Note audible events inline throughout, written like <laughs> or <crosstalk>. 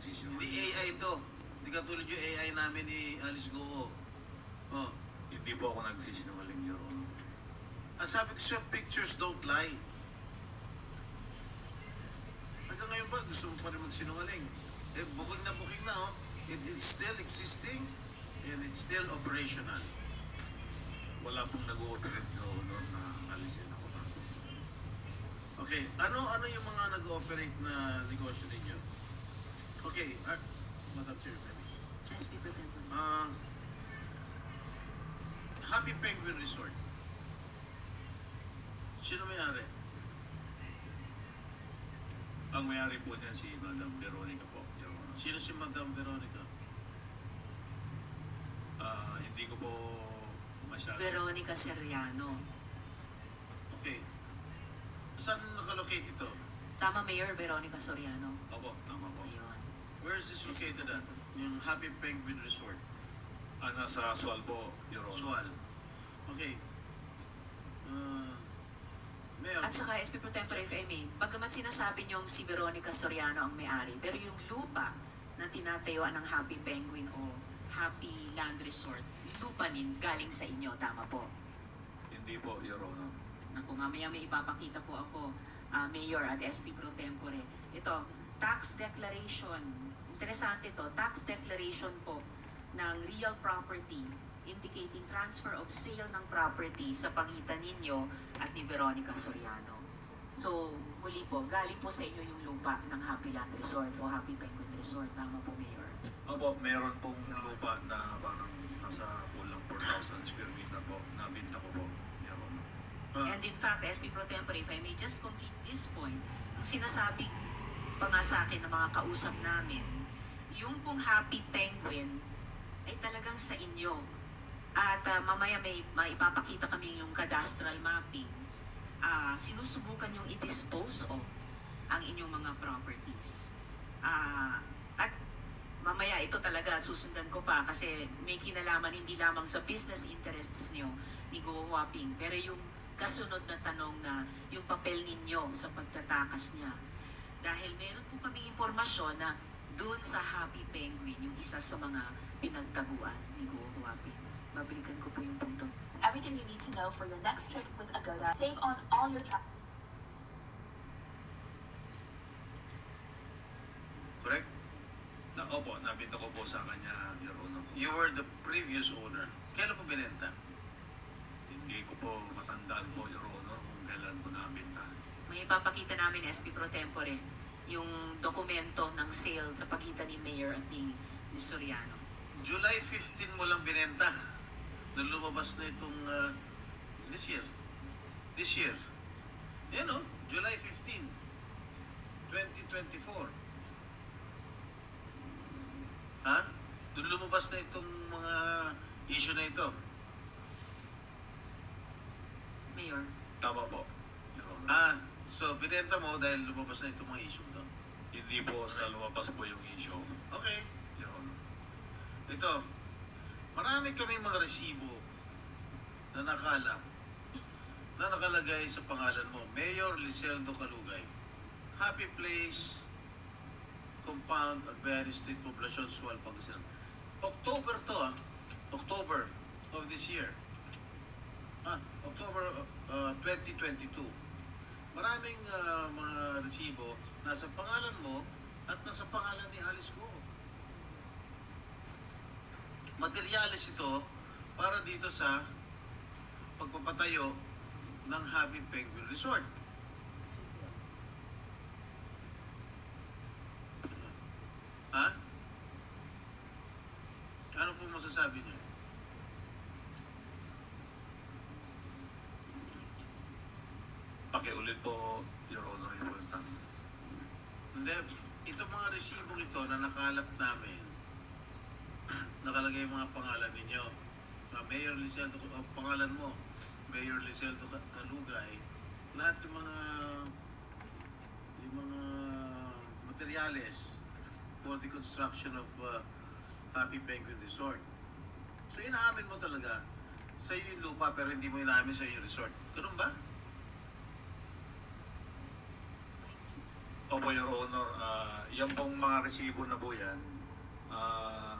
nagsisinungaling. Hindi AI ito. Hindi katulad yung AI namin ni Alice Goo. Oh. Hindi po ako nagsisinungaling, Your Honor. Ang sabi ko sa'yo, pictures don't lie. Hanggang ngayon ba, gusto mo pa rin magsinungaling? Eh, booking na booking na, oh. It is still existing and it's still operational. Wala pong nag-ooperate, Your Honor, na alisin ako na. Okay, ano ano yung mga nag-ooperate na negosyo ninyo? Okay, ah, Madam Chair, maybe. SP Pro Tempore. Ah, Happy Penguin Resort. Sino may-ari? Ang mayari po niya si Madam Veronica po, Your Honor. Sino si Madam Veronica? Ah, hindi ko po masyado. Veronica Seriano. Okay. Saan nakalocate ito? Tama, Mayor Veronica Soriano. Opo, tama. Where is this located at? Yung Happy Penguin Resort. Ah, nasa Sual po, Your Honor. Sual. Okay. Uh, Mayor, At saka SP Pro Tempore, if I may, bagamat sinasabi niyong si Veronica Soriano ang may-ari, pero yung lupa na tinatayuan ng Happy Penguin o Happy Land Resort, lupa nin galing sa inyo, tama po? Hindi po, Your Honor. Naku, mamaya may ipapakita po ako, ah, Mayor at SP Pro Tempore. Ito, tax declaration. Interesante to, tax declaration po ng real property indicating transfer of sale ng property sa pagitan ninyo at ni Veronica Soriano. So, muli po, galing po sa inyo yung lupa ng Happy Land Resort o Happy Penguin Resort. Tama po, Mayor. Opo, meron pong lupa na parang nasa kulang 4,000 square meter po. Nabinta ko po, Your Honor. ah, And in fact, SP Pro Tempore, if I may just complete this point, ang sinasabi pa nga sa akin ng mga kausap namin, yung pong Happy Penguin ay talagang sa inyo. At ah, mamaya may maipapakita kami yung cadastral mapping. Ah, sinusubukan yung i-dispose of ang inyong mga properties. Ah, at mamaya ito talaga susundan ko pa kasi may kinalaman hindi lamang sa business interests nyo ni Go Huaping, pero yung kasunod na tanong na yung papel ninyo sa pagtatakas niya. Dahil meron po kaming impormasyon na doon sa Happy Penguin, yung isa sa mga pinagtaguan ni Go Huaping. Babalikan ko po yung punto. Everything you need to know for your next trip with Agoda. Save on all your travel. correct? Na, opo, nabinta ko po sa kanya, Your Honor. You were the previous owner. Kailan po binenta? Hindi ko po matandaan po, Your Honor, kung kailan po nabinta. May ipapakita namin SP Pro Tempore yung dokumento ng sale sa pagitan ni Mayor at ni Ms. Soriano. July 15 mo lang binenta. Nung lumabas na itong ah, this year. This year. Yan o, July 15. 2024. Ha? Doon lumabas na itong mga issue na ito. Mayor, Tama po. Ah, so binenta mo dahil lumabas na itong mga issue to. Hindi po sa lumabas po yung issue, Okay. Honor. Ito, marami kaming mga resibo na nakalap na nakalagay sa pangalan mo, Mayor Liseldo Calugay. Happy Place, Compound, Albany Street, Poblacion, Sual, Pangasinan. October to ah. October of this year. Ah, October uh, 2022. Maraming ah, mga resibo nasa pangalan mo at nasa pangalan ni Alice Go materyales ito para dito sa pagpapatayo ng Happy Penguin Resort. Ha? Ano po masasabi niyo? Po, Your Honor, po tanong. Hindi, itong mga resibong ito na nakalap namin, <clears throat> nakalagay mga pangalan ninyo. Uh, Mayor Liseldo, ang pangalan mo, Mayor Liseldo Ca- Calugay, lahat yung mga yung mga materyales for the construction of uh, Happy Penguin Resort. So inaamin mo talaga sa iyo yung lupa pero hindi mo inaamin sa iyo yung resort. Ganun ba? Opo, Your Honor, ah, yan pong mga resibo na po yan, ah,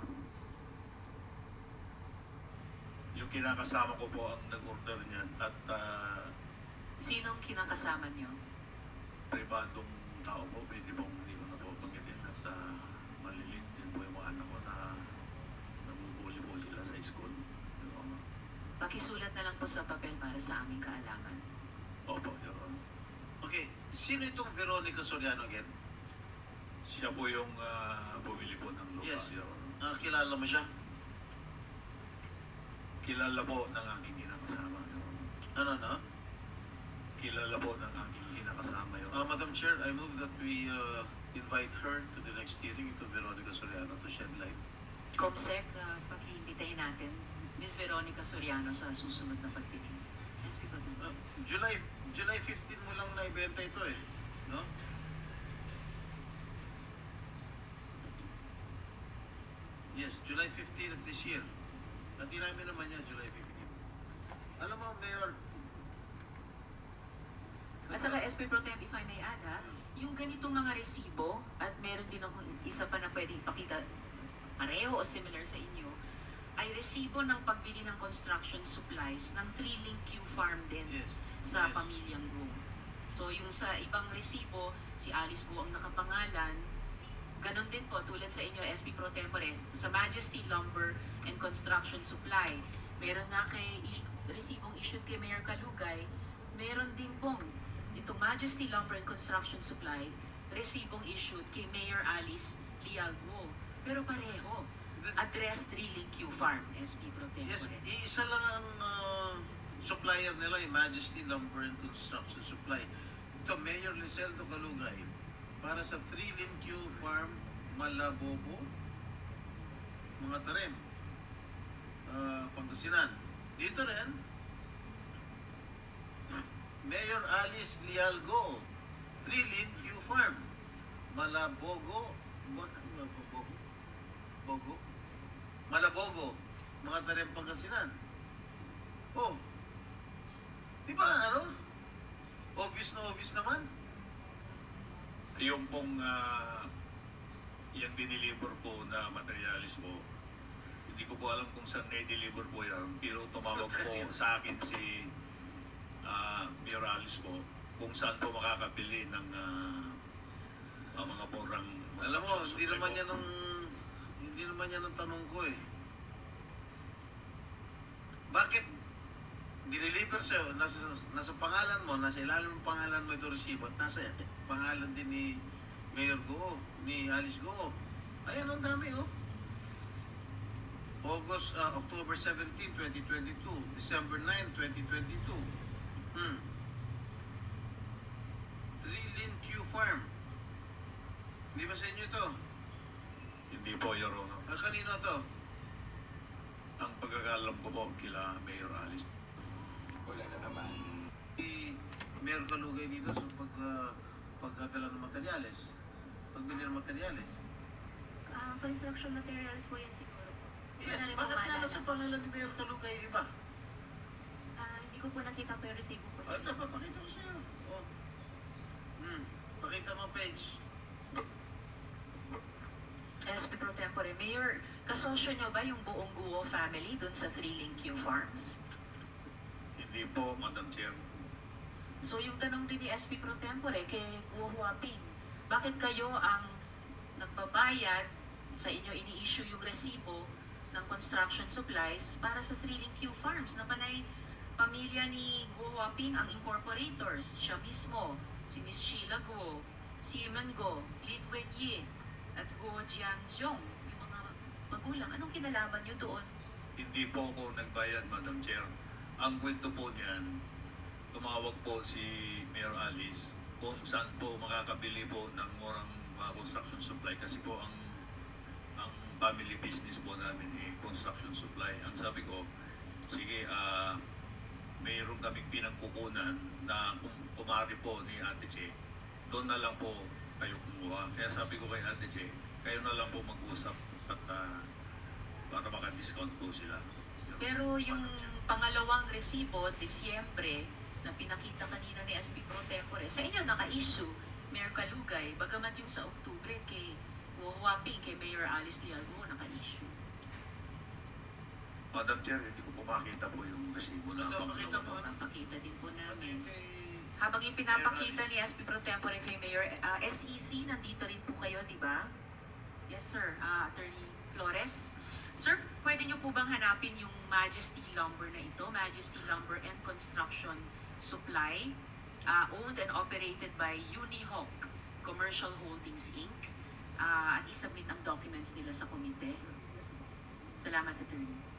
yung kinakasama ko po ang nag-order niyan at ah, Sinong kinakasama niyo? pribadong tao po, pwede pong hindi ko na po banggitin at uh, malilit din po yung mga anak ko na nabubuli po sila sa school. Your Honor. Pakisulat na lang po sa papel para sa aming kaalaman. Opo, Your sino itong Veronica Soriano again? Siya po yung ah, bumili po ng lupa, Yes. Your Honor. Nakakilala mo siya? Kilala po ng aking kinakasama, Your Honor. Ano na? Kilala po ng aking kinakasama, Your Uh, Honor. Madam Chair, I move that we uh, invite her to the next hearing, ito Veronica Soriano, to shed light. Comsec, uh, pakiimbitahin natin Ms. Veronica Soriano sa susunod na pagdinig. SP Pro Tem. Uh, July July 15 mo lang naibenta ito eh. No? Yes, July 15 of this year. At namin naman yan, July 15. Alam mo, Mayor, At saka SP Pro Tem, if I may add ha, yung ganitong mga resibo, at meron din ako isa pa na pwede ipakita pareho o similar sa inyo, ay resibo ng pagbili ng construction supplies ng Three Link Q Farm din yes, sa yes. pamilyang Go. So yung sa ibang resibo, si Alice Go ang nakapangalan, Ganon din po, tulad sa inyo, SP Pro Tempore, sa Majesty Lumber and Construction Supply, meron nga kay resibong issued kay Mayor Kalugay, meron din pong itong Majesty Lumber and Construction Supply, resibong issued kay Mayor Alice Lialgo. Pero pareho, address Drilling Q Farm, SP Pro Tempore. Yes, iisa lang ang uh, supplier nila, yung Majesty Lumber and Construction Supply. Ito, Mayor Liseldo Calugay, para sa 3 Lin Q Farm, Malabobo, mga tarim, uh, Pangasinan. Dito rin, Mayor Alice Lialgo, 3 Lin Q Farm, Malabogo, Malabogo? Bogo? Malabogo, mga tarim Pangasinan. Oh, di ba ano? Obvious na obvious naman. Yung pong ah, yung diniliver po na materialis po, hindi ko po alam kung saan na-deliver po yan, pero tumawag po <laughs> sa akin si ah, Miralis po kung saan po makakabili ng ah, ang mga borang Alam mo, hindi naman yan ang hindi naman yan ang tanong ko eh. Bakit dineliver sa'yo, nasa, nasa pangalan mo, nasa ilalim ng pangalan mo ito resibo at nasa pangalan din ni Mayor Go, ni Alice Go. Ayan, ang dami oh. August, ah, October 17, 2022. December 9, 2022. Hmm. 3 Lin Q Farm. Hindi ba sa inyo ito? Hindi po, Your Honor. Ah, kanino to? Ang pagkakalam ko po kila Mayor Alice. Wala na naman. Si Mayor Kalugay dito sa pag, ah, pagkadala ng materyales. Pagbili ng materyales. Ah, construction materials po yan siguro po. Yes, rin bakit nga nasa pangalan ni Mayor Kalugay iba? Ah, hindi ko po nakita po yung resibo po. Oh, ito, papakita ko sa'yo. Oh. Hmm, pakita mo page. SP Pro Tempore, Mayor, kasosyo nyo ba yung buong Guo family dun sa Three Link Q Farms? Hindi po, Madam Chair. So yung tanong din ni SP Pro Tempore kay Guo Huaping, bakit kayo ang nagbabayad sa inyo ini-issue yung resibo ng construction supplies para sa Three Link Q Farms na panay pamilya ni Guo Huaping ang incorporators, siya mismo, si Miss Sheila Guo, Simon Guo, Lin Wenyi, at Guo Jianzhong, yung mga magulang. Anong kinalaman nyo doon? Hindi po ako nagbayad, Madam Chair. Ang kwento po niyan, tumawag po si Mayor Alice kung saan po makakabili po ng murang mga construction supply kasi po ang ang family business po namin eh, construction supply. Ang sabi ko, sige, ah mayroon kaming pinagkukunan na kung kumari po ni Ate Che, doon na lang po kayo kumuha. Kaya sabi ko kay Ate Che, kayo na lang po mag-usap at ah, para maka-discount po sila. Pero yung. Pangalawang resibo, Disyembre, na pinakita kanina ni SP Pro Tempore, sa inyo naka-issue, Mayor Kalugay, bagamat yung sa Oktubre kay Wahuaping, kay Mayor Alice Lialbo, naka-issue. Madam Chair, hindi ko po makita po yung resibo na pakita mo, ano? Napakita din po namin. Habang ipinapakita ni SP Pro Tempore kay Mayor ah, SEC, nandito rin po kayo, di ba? Yes, sir. Ah, Attorney Flores. Sir, pwede niyo po bang hanapin yung Majesty Lumber na ito? Majesty Lumber and Construction Supply, ah, owned and operated by Unihawk Commercial Holdings Inc. Ah, at isubmit ang documents nila sa komite. Salamat, Attorney.